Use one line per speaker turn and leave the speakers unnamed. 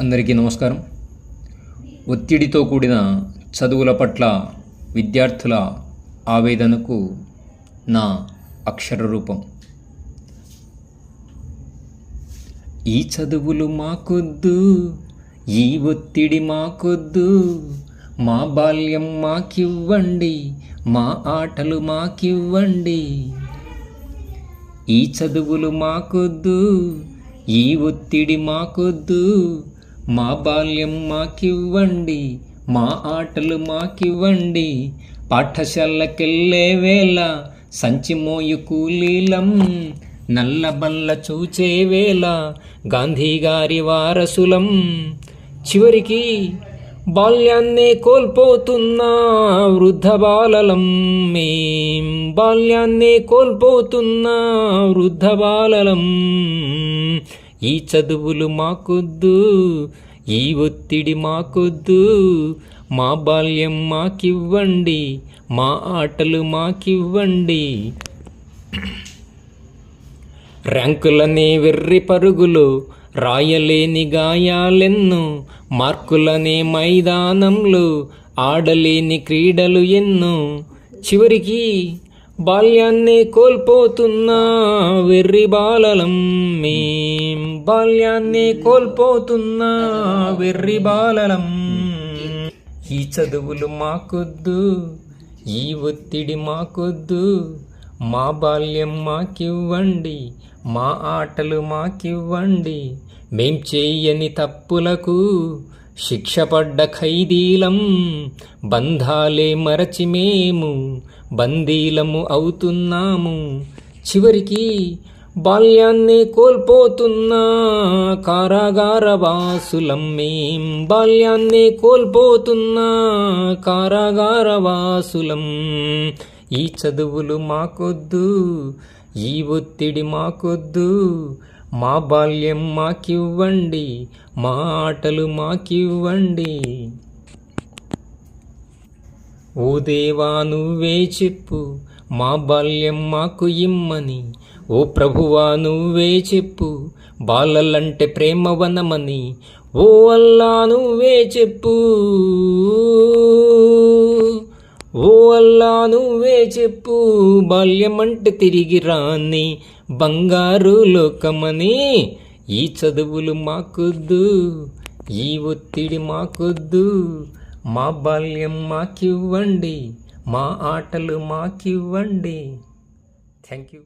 అందరికీ నమస్కారం. ఒత్తిడితో కూడిన చదువుల పట్ల విద్యార్థుల ఆవేదనకు నా అక్షర రూపం. ఈ చదువులు మాకొద్దు ఈ ఒత్తిడి మాకొద్దు మా బాల్యం మాకివ్వండి మా ఆటలు మాకివ్వండి. ఈ చదువులు మాకొద్దు ఈ ఒత్తిడి మాకొద్దు మా బాల్యం మాకివ్వండి మా ఆటలు మాకివ్వండి. పాఠశాలకెళ్ళే వేళ సంచి మోయు కూలీలం నల్లబల్ల చూచే వేళ గాంధీ గారి వారసులం. చివరికి బాల్యాన్నే కోల్పోతున్నా వృద్ధ బాలలం. మేం బాల్యాన్నే కోల్పోతున్నా వృద్ధ బాలలం. ఈ చదువులు మాకొద్దు ఈ ఒత్తిడి మాకొద్దు. మా బాల్యం మాకివ్వండి మా ఆటలు మాకివ్వండి. ర్యాంకులనే వెర్రి పరుగులు రాయలేని గాయాలెన్ను. మార్కులనే మైదానంలో ఆడలేని క్రీడలు ఎన్నో. చివరికి బాల్యాన్నే కోల్పోతున్నా వెర్రి బాలలం మీ బాల్యాన్నే కోల్పోతున్నా వెర్రి బాలలం. ఈ చదువులు మాకొద్దు ఈ ఒత్తిడి మాకొద్దు. మా బాల్యం మాకివ్వండి మా ఆటలు మాకివ్వండి. మేం చేయని తప్పులకు శిక్ష పడ్డ ఖైదీలం. బంధాలే మరచి మేము బందీలము అవుతున్నాము. చివరికి బాల్యాన్ని కోల్పోతున్నా కారాగార వాసులం మేం బాల్యాన్ని కోల్పోతున్నా కారాగార వాసులం ఈ చదువులు మాకొద్దు ఈ ఒత్తిడి మాకొద్దు. మా బాల్యం మాకివ్వండి మా ఆటలు మాకివ్వండి. ఓ దేవా నువ్వే చెప్పు మా బాల్యం మాకు ఇమ్మని. ఓ ప్రభువా నువ్వే చెప్పు. బాలలంటే ప్రేమవనమని ఓ అల్లా నువ్వే చెప్పు. ఓ అల్లా నువ్వే చెప్పు. బాల్యమంటే తిరిగి రాని బంగారు లోకమని. ఈ చదువులు మాకొద్దు ఈ ఒత్తిడి మాకొద్దు. మా బాల్యం మాకివ్వండి. మా ఆటలు మాకివ్వండి. Thank you